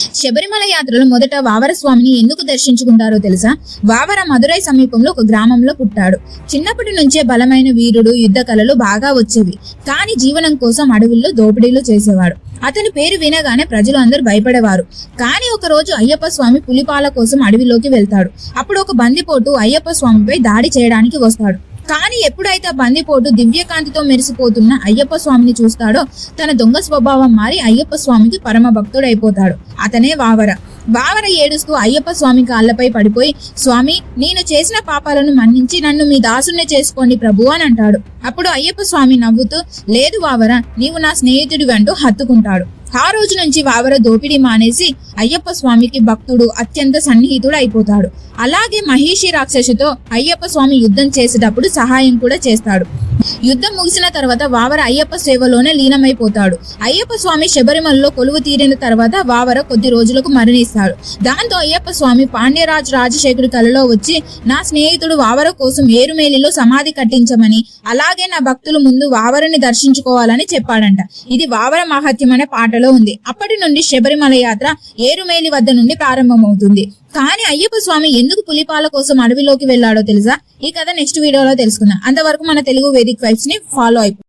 శబరిమల యాత్రలో మొదట వావర స్వామిని ఎందుకు దర్శించుకుంటారో తెలుసా? వావర మధురై సమీపంలో ఒక గ్రామంలో పుట్టాడు. చిన్నప్పటి నుంచే బలమైన వీరుడు యుద్ధ కళలు బాగా వచ్చేవి. కానీ జీవనం కోసం అడవుల్లో దోపిడీలు చేసేవాడు. అతని పేరు వినగానే ప్రజలు అందరూ భయపడేవారు. కానీ ఒక రోజు అయ్యప్ప స్వామి పులిపాల కోసం అడవిలోకి వెళ్తాడు. అప్పుడు ఒక బందిపోటు అయ్యప్ప స్వామిపై దాడి చేయడానికి వస్తాడు. ఎప్పుడైతే బందిపోటు దివ్యకాంతితో మెరిసిపోతున్న అయ్యప్ప స్వామిని చూస్తాడో తన దొంగ స్వభావం మారి అయ్యప్ప స్వామికి పరమ భక్తుడైపోతాడు అతనే వావర. వావర ఏడుస్తూ అయ్యప్ప స్వామి కాళ్ళపై పడిపోయి స్వామి నేను చేసిన పాపాలను మన్నించి నన్ను మీ దాసుని చేసుకోండి ప్రభు అని అంటాడు. అప్పుడు అయ్యప్ప స్వామి నవ్వుతూ లేదు వావర నీవు నా స్నేహితుడి అంటూ హత్తుకుంటాడు. ఆ రోజు నుంచి వావర దోపిడీ మానేసి అయ్యప్ప స్వామికి భక్తుడు అత్యంత సన్నిహితుడు అయిపోతాడు. అలాగే మహిషి రాక్షసుతో అయ్యప్ప స్వామి యుద్ధం చేసేటప్పుడు సహాయం కూడా చేస్తాడు. యుద్ధం ముగిసిన తర్వాత వావర అయ్యప్ప సేవలోనే లీనమైపోతాడు. అయ్యప్ప స్వామి శబరిమలలో కొలువు తీరిన తర్వాత వావర కొద్ది రోజులకు మరణిస్తాడు. దాంతో అయ్యప్ప స్వామి పాండ్యరాజ్ రాజశేఖరుడి కలలో వచ్చి నా స్నేహితుడు వావర కోసం ఏరుమేలిలో సమాధి కట్టించమని అలాగే నా భక్తులు ముందు వావరని దర్శించుకోవాలని చెప్పాడంట. ఇది వావర మహత్యం అనే పాటలో ఉంది. అప్పటి నుండి శబరిమల యాత్ర ఏరుమేలి వద్ద నుండి ప్రారంభమవుతుంది. కానీ అయ్యప్ప స్వామి ఎందుకు పులిపాల కోసం అడవిలోకి వెళ్ళాడో తెలుసా? ఈ కథ నెక్స్ట్ వీడియోలో తెలుసుకుందాం. అంతవరకు మన తెలుగు వేదిక వైబ్స్ని ఫాలో అయిపో